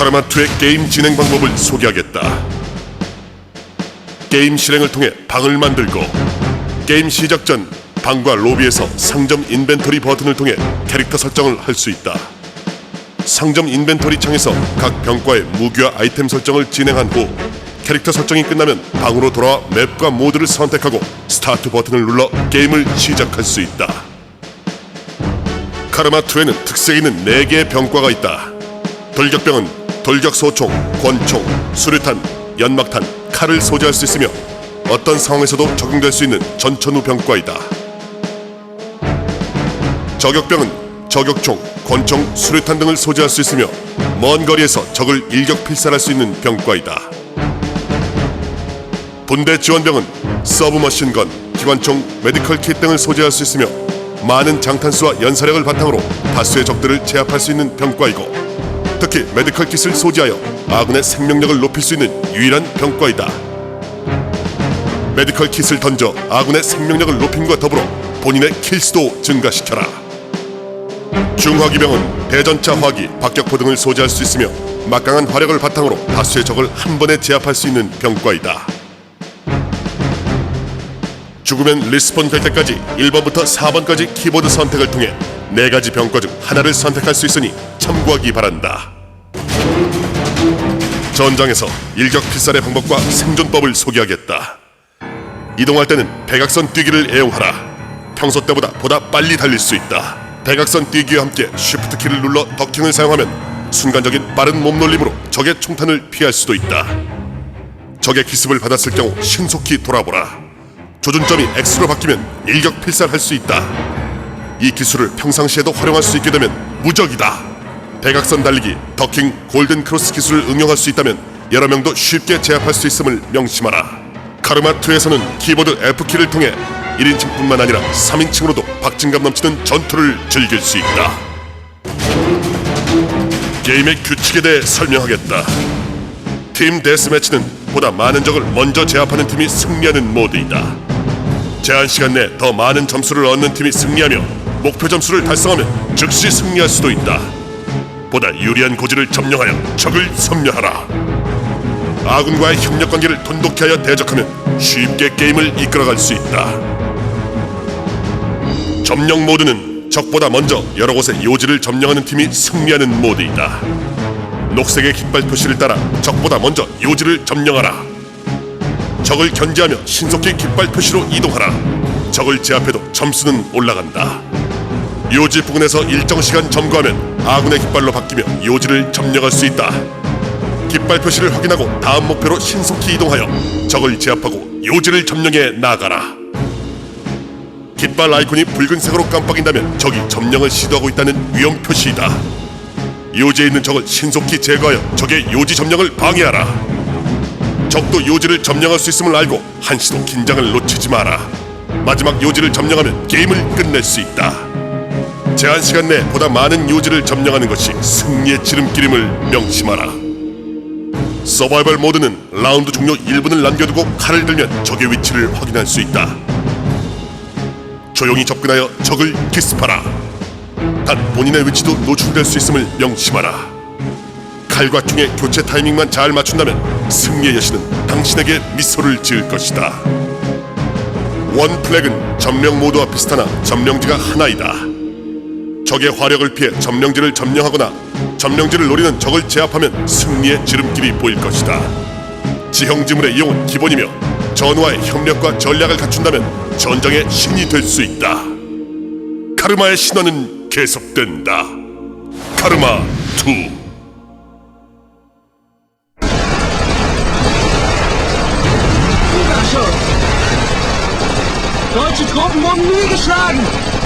카르마2의 게임 진행 방법을 소개하겠다. 게임 실행을 통해 방을 만들고 게임 시작 전 방과 로비에서 상점 인벤토리 버튼을 통해 캐릭터 설정을 할 수 있다. 상점 인벤토리 창에서 각 병과의 무기와 아이템 설정을 진행한 후 캐릭터 설정이 끝나면 방으로 돌아와 맵과 모드를 선택하고 스타트 버튼을 눌러 게임을 시작할 수 있다. 카르마2에는 특색 있는 4개의 병과가 있다. 돌격병은 돌격소총, 권총, 수류탄, 연막탄, 칼을 소지할 수 있으며 어떤 상황에서도 적용될 수 있는 전천후 병과이다. 저격병은 저격총, 권총, 수류탄 등을 소지할 수 있으며 먼 거리에서 적을 일격 필살할 수 있는 병과이다. 분대 지원병은 서브머신건, 기관총, 메디컬 킷 등을 소지할 수 있으며 많은 장탄수와 연사력을 바탕으로 다수의 적들을 제압할 수 있는 병과이고 특히 메디컬 킷을 소지하여 아군의 생명력을 높일 수 있는 유일한 병과이다. 메디컬 킷을 던져 아군의 생명력을 높임과 더불어 본인의 킬수도 증가시켜라. 중화기병은 대전차 화기, 박격포 등을 소지할 수 있으며 막강한 화력을 바탕으로 다수의 적을 한 번에 제압할 수 있는 병과이다. 죽으면 리스폰 될 때까지 1번부터 4번까지 키보드 선택을 통해 네 가지 병과 중 하나를 선택할 수 있으니 참고하기 바란다. 전장에서 일격 필살의 방법과 생존법을 소개하겠다. 이동할 때는 백악선 뛰기를 애용하라. 평소 때보다 보다 빨리 달릴 수 있다. 백악선 뛰기와 함께 쉬프트 키를 눌러 더킹을 사용하면 순간적인 빠른 몸놀림으로 적의 총탄을 피할 수도 있다. 적의 기습을 받았을 경우 신속히 돌아보라. 조준점이 X로 바뀌면 일격 필살할 수 있다. 이 기술을 평상시에도 활용할 수 있게 되면 무적이다. 대각선 달리기, 더킹, 골든 크로스 기술을 응용할 수 있다면 여러 명도 쉽게 제압할 수 있음을 명심하라. 카르마2에서는 키보드 F키를 통해 1인칭뿐만 아니라 3인칭으로도 박진감 넘치는 전투를 즐길 수 있다. 게임의 규칙에 대해 설명하겠다. 팀 데스매치는 보다 많은 적을 먼저 제압하는 팀이 승리하는 모드이다. 제한 시간 내 더 많은 점수를 얻는 팀이 승리하며 목표 점수를 달성하면 즉시 승리할 수도 있다. 보다 유리한 고지를 점령하여 적을 섬멸하라. 아군과의 협력 관계를 돈독히 하여 대적하면 쉽게 게임을 이끌어갈 수 있다. 점령 모드는 적보다 먼저 여러 곳의 요지를 점령하는 팀이 승리하는 모드이다. 녹색의 깃발 표시를 따라 적보다 먼저 요지를 점령하라. 적을 견제하며 신속히 깃발 표시로 이동하라. 적을 제압해도 점수는 올라간다. 요지 부근에서 일정 시간 점거하면 아군의 깃발로 바뀌며 요지를 점령할 수 있다. 깃발 표시를 확인하고 다음 목표로 신속히 이동하여 적을 제압하고 요지를 점령해 나가라. 깃발 아이콘이 붉은색으로 깜빡인다면 적이 점령을 시도하고 있다는 위험 표시이다. 요지에 있는 적을 신속히 제거하여 적의 요지 점령을 방해하라. 적도 요지를 점령할 수 있음을 알고 한시도 긴장을 놓치지 마라. 마지막 요지를 점령하면 게임을 끝낼 수 있다. 제한 시간 내 보다 많은 요지를 점령하는 것이 승리의 지름길임을 명심하라. 서바이벌 모드는 라운드 종료 1분을 남겨두고 칼을 들면 적의 위치를 확인할 수 있다. 조용히 접근하여 적을 기습하라. 단 본인의 위치도 노출될 수 있음을 명심하라. 칼과 총의 교체 타이밍만 잘 맞춘다면 승리의 여신은 당신에게 미소를 지을 것이다. 원 플렉은 점령 모드와 비슷하나 점령지가 하나이다. 적의 화력을 피해 점령지를 점령하거나 점령지를 노리는 적을 제압하면 승리의 지름길이 보일 것이다. 지형지물의 이용은 기본이며 전우와의 협력과 전략을 갖춘다면 전장의 신이 될 수 있다. 카르마의 신화는 계속된다. 카르마 2 Deutsche Truppen wurden nie geschlagen!